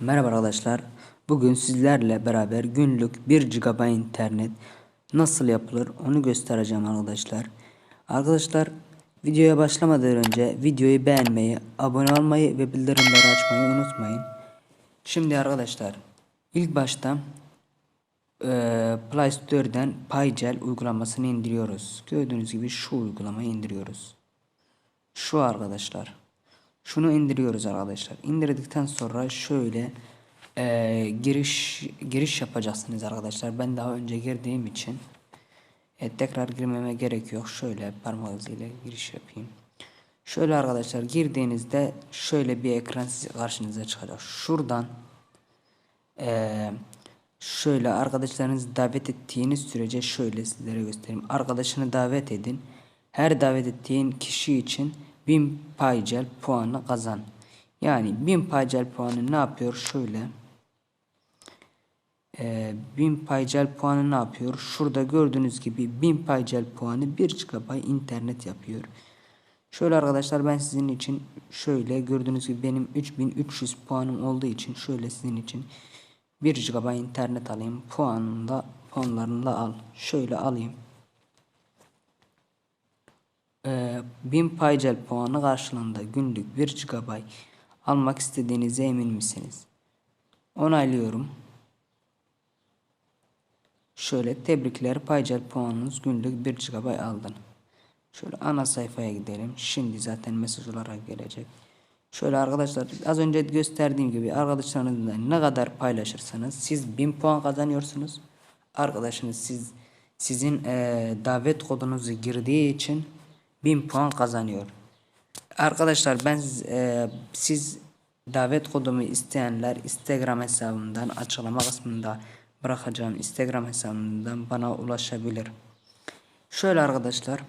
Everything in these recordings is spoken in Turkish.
Merhaba arkadaşlar. Bugün sizlerle beraber günlük 1 GB internet nasıl yapılır onu göstereceğim arkadaşlar. Arkadaşlar videoya başlamadan önce videoyu beğenmeyi, abone olmayı ve bildirimleri açmayı unutmayın. Şimdi arkadaşlar ilk başta eee Play Store'dan Paycel uygulamasını indiriyoruz. Gördüğünüz gibi şu uygulamayı indiriyoruz. Şu arkadaşlar. Şunu indiriyoruz arkadaşlar. İndirdikten sonra şöyle eee, giriş giriş yapacaksınız arkadaşlar. Ben daha önce girdiğim için e, tekrar girmeme gerek yok. Şöyle parmak iziyle giriş yapayım. Şöyle arkadaşlar girdiğinizde şöyle bir ekran size karşınıza çıkacak. Şuradan eee, şöyle arkadaşlarınızı davet ettiğiniz sürece şöyle sizlere göstereyim. Arkadaşını davet edin. Her davet ettiğin kişi için 1000 paycel puanı kazan. Yani 1000 paycel puanı ne yapıyor? Şöyle. Ee, 1000 paycel puanı ne yapıyor? Şurada gördüğünüz gibi 1000 paycel puanı 1 GB internet yapıyor. Şöyle arkadaşlar ben sizin için şöyle gördüğünüz gibi benim 3300 puanım olduğu için şöyle sizin için 1 GB internet alayım. Puanını da puanlarını da al. Şöyle alayım. Ee, 1000 paycel puanı karşılığında günlük 1 GB almak istediğinize emin misiniz? Onaylıyorum. Şöyle tebrikler paycel puanınız günlük 1 GB aldın. Şöyle ana sayfaya gidelim. Şimdi zaten mesaj olarak gelecek. Şöyle arkadaşlar az önce gösterdiğim gibi arkadaşlarınızla ne kadar paylaşırsanız siz 1000 puan kazanıyorsunuz. Arkadaşınız siz sizin eee, davet kodunuzu girdiği için 1000 puan kazanıyor. Arkadaşlar ben eee, siz davet kodumu isteyenler Instagram hesabımdan açıklama kısmında bırakacağım Instagram hesabımdan bana ulaşabilir. Şöyle arkadaşlar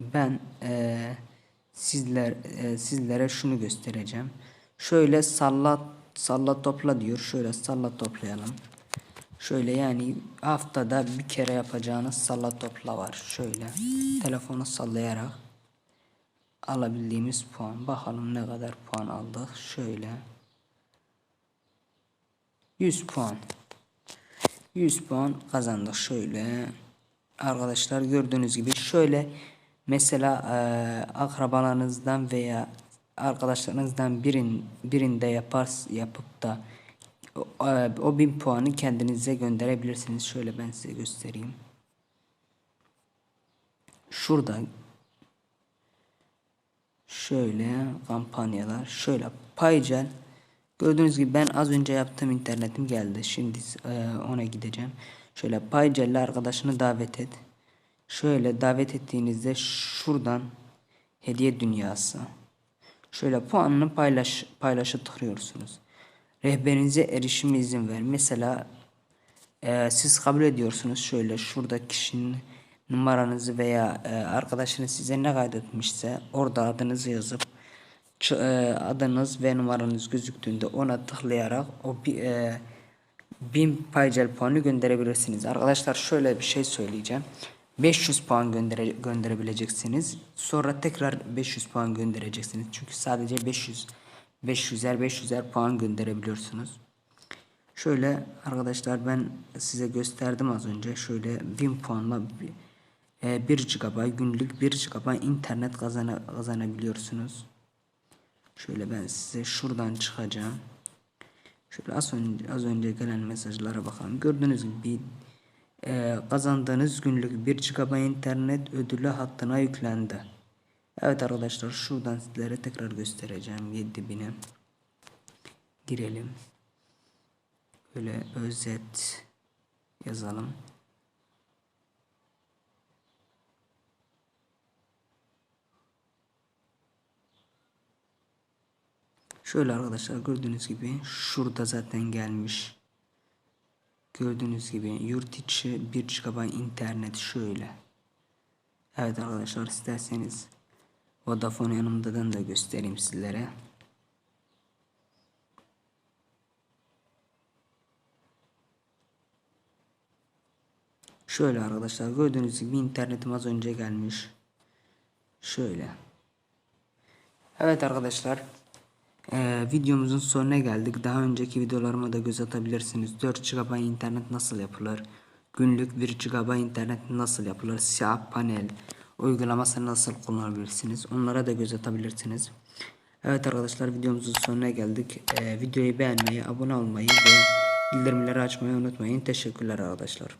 ben eee, sizler eee, sizlere şunu göstereceğim. Şöyle salla salla topla diyor. Şöyle salla toplayalım. Şöyle yani haftada bir kere yapacağınız salla topla var. Şöyle telefonu sallayarak alabildiğimiz puan. Bakalım ne kadar puan aldık. Şöyle 100 puan. 100 puan kazandık şöyle. Arkadaşlar gördüğünüz gibi şöyle mesela eee, akrabalarınızdan veya arkadaşlarınızdan birin birinde yapar yapıp da o, eee, o bin puanı kendinize gönderebilirsiniz. Şöyle ben size göstereyim. Şurada şöyle kampanyalar şöyle paycel gördüğünüz gibi ben az önce yaptığım internetim geldi. Şimdi e, ona gideceğim. Şöyle paycel'le arkadaşını davet et. Şöyle davet ettiğinizde şuradan hediye dünyası. Şöyle puanını paylaş paylaşa tıklıyorsunuz rehberinize erişime izin ver mesela e, siz kabul ediyorsunuz şöyle şurada kişinin numaranızı veya e, arkadaşınız size ne kaydetmişse orada adınızı yazıp e, adınız ve numaranız gözüktüğünde ona tıklayarak o bir e, 1000 paycel puanı gönderebilirsiniz. Arkadaşlar şöyle bir şey söyleyeceğim. 500 puan göndere, gönderebileceksiniz. Sonra tekrar 500 puan göndereceksiniz. Çünkü sadece 500 500'er 500'er puan gönderebiliyorsunuz. Şöyle arkadaşlar ben size gösterdim az önce. Şöyle 1000 puanla bir- e, 1 GB günlük 1 GB internet kazana, kazanabiliyorsunuz. Şöyle ben size şuradan çıkacağım. Şöyle az önce, az önce gelen mesajlara bakalım. Gördüğünüz gibi e, kazandığınız günlük 1 GB internet ödülü hattına yüklendi. Evet arkadaşlar şuradan sizlere tekrar göstereceğim 7000'e. Girelim. Böyle özet yazalım. Şöyle arkadaşlar gördüğünüz gibi şurada zaten gelmiş. Gördüğünüz gibi yurt içi 1 GB internet şöyle. Evet arkadaşlar isterseniz Vodafone yanımdadan da göstereyim sizlere. Şöyle arkadaşlar gördüğünüz gibi internetim az önce gelmiş. Şöyle. Evet arkadaşlar Ee, videomuzun sonuna geldik. Daha önceki videolarıma da göz atabilirsiniz. 4 GB internet nasıl yapılır? Günlük 1 GB internet nasıl yapılır? Siyah panel uygulaması nasıl kullanabilirsiniz? Onlara da göz atabilirsiniz. Evet arkadaşlar videomuzun sonuna geldik. Ee, videoyu beğenmeyi, abone olmayı ve bildirimleri açmayı unutmayın. Teşekkürler arkadaşlar.